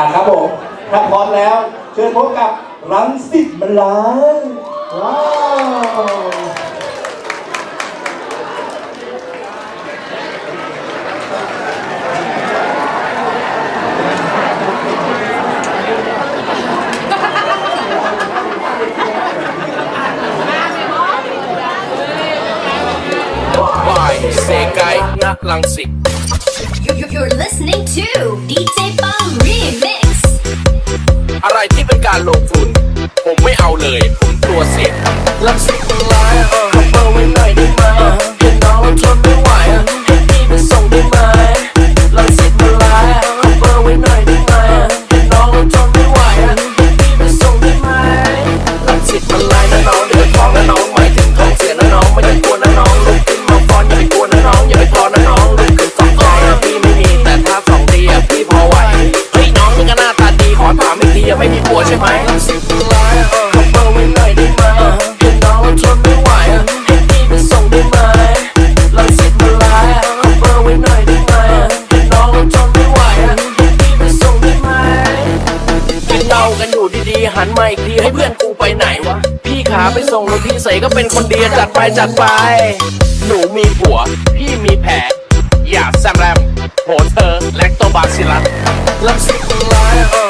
อะครับผมถ้าพร้อมแล้ว เชิญพบกับรังสิตมลายว้าวายเซไกนักลังสิต You- you- You're listening to DJ Bang Remix. อะไรที่เป็นการลงทุน ผมไม่เอาเลย ผมกลัวเสี่ยงลังสิตมันร้ายเออ ไม่มีผัวใช่ไหมลังสิตมันร้ายเออขับเบอร์ไว้หน่อยได้ไหมเห็นน้องแล้วทนไม่ไหวให้พี่ไปส่งได้ไหมลังสิตมันร้ายขับเบอร์ไว้หน่อยได้ไหมเห็นน้องแล้วทนไม่ไหวให้พี่ไปส่งได้ไหมกินเหล้ากันอยู่ดีๆหันมาอีกทีให้เพื่อนกูไปไหนวะพี่ขาไปส่งแล้วพี่ใส่ก็เป็นคนดีจัดไปจัดไป หนูมีผัว พี่มีแผลอย่าแซมแรมโหเธอแลคโตบาซิลัสลักสิตร้าย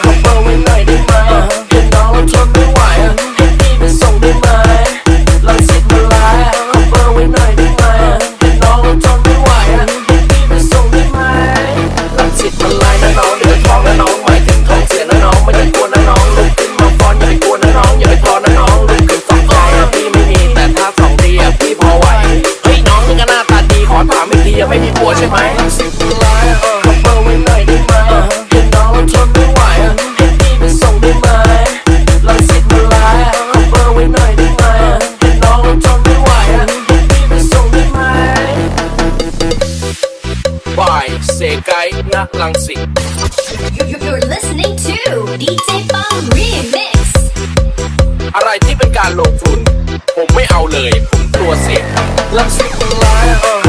นักลังสิต You- you- You're listening to DJ Bang Remix. อะไรที่เป็นการลงทุน ผมไม่เอาเลย ผมกลัวเสี่ยงลักสิตมันร้าย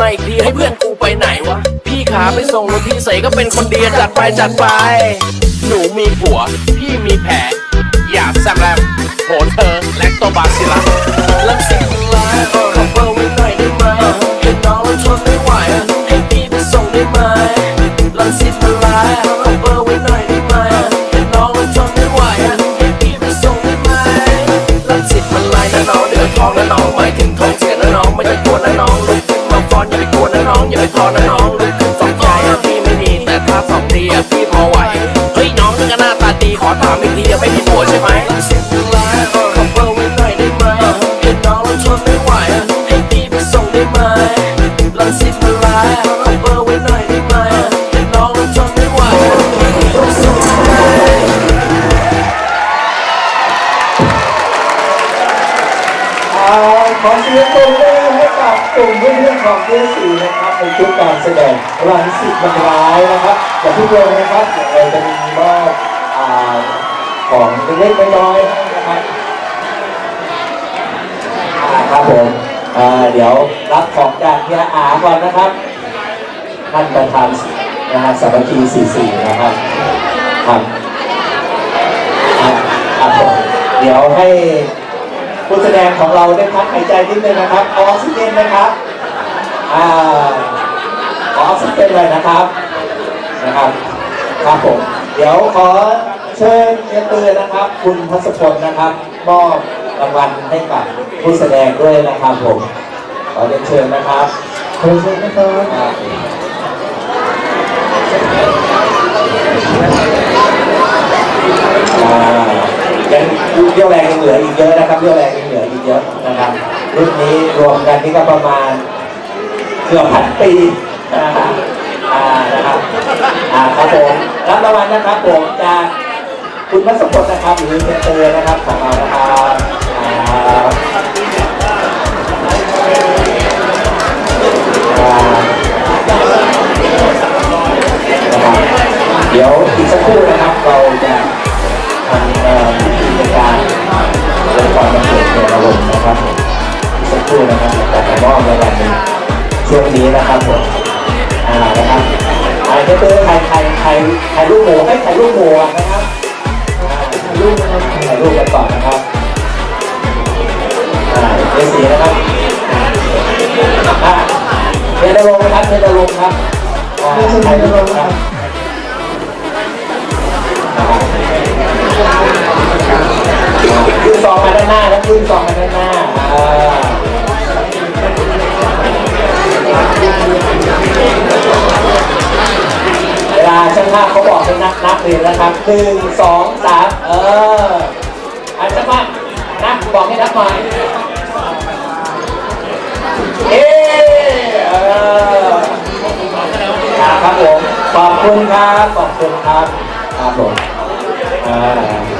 มาอีกทีให้เพื่อนกูไปไหนวะ พี่ขาไปส่งแล้วพี่ใส่ก็เป็นคนดีจัดไปจัดไป หนูมีผัว พี่มีแผลอย่าแซมแรมโหเธอ แลคโตบาซิลัสเริ่มสิ ขอถามอีกทีอะไม่มีผัวใช่ไหมลังสิตมันร้ายเออขับเบอร์ไว้หน่อยได้ไหมเห็นน้องแล้วทนไม่ไหวอะให้พี่ไปส่งได้ไหมลังสิตมันร้ายขับเบอร์ไว้หน่อยได้ไหมเห็นน้องแล้วทนไม่ไหวให้ทีไปส่งได้ไหมขอเสียงปรบมือให้กับกลุ่มเพื่อนๆของเพื่อนสีนะครับในชุดการแสดงรังสิตบรรลายนะครับอย่าเพิ่งลงนะครับเดี๋ยวเราจะมีมอบอ่า ของเล็กๆน้อยๆนะครับอ่าครับผมอ่าเดี๋ยวรับของจากเฮียอาก่อนนะครับท่านประธานนะฮะสามัคคี44นะครับครับอะครับผมเดี๋ยวให้ผู้แสดงของเราได้พักหายใจนิดนึงนะครับเอาออกซิเจนนะครับอ่าขอออกซิเจนเลยนะครับนะครับ ครับผม เดี๋ยวขอ เชิญเรียนเตือนนะครับ คุณพัสพลนะครับมอบรางวัลให้กับผู้แสดงด้วยนะครับผมขอเรียนเชิญนะครับเชิญเชิญนะครับยังเรี่ยวแรงยังเหลืออีกเยอะนะครับเรี่ยวแรงยังเหลืออีกเยอะนะครับรุ่นนี้รวมกันนี่ก็ประมาณเกือบพันปีนะครับอ่านะครับอ่าครับผมรับรางวัลนะครับผมจาก คุณพัสพลนะครับหรือเซนเตอร์นะครับของเรานะครับเดี๋ยวอีกสักครู่นะครับเราจะทำเอ่อกิจการเรื่องความบันเทิงในรมณ์นะครับอีกสักครู่นะครับแต่ผมว่าในวันนี้ช่วงนี้นะครับผมอ่านะครับถ่ายเตอร์ถ่ายถ่ายถ่ายถ่ายรูปหมูให้ถ่ายรูปหมูนะครับ ถ่ายรูปนะครับถ่ายรูปกันก่อนนะครับอ่าเดี๋ยวสีนะครับอ่าเทนลงค์นะครับเทนลงค์ครับอ่าถ่ายรูปครับขึ้นซองมาด้านหน้าแล้วขึ้นซองมาด้านหน้าอ่า เจ้าภาพเขาบอกเป็นับนักเรียนะครับหนึ่งสองสามเอออาจารย์ภาพนักบอกให้นักหน่อยเอเออครับผมขอบคุณครับขอบคุณครับครับผมอ่า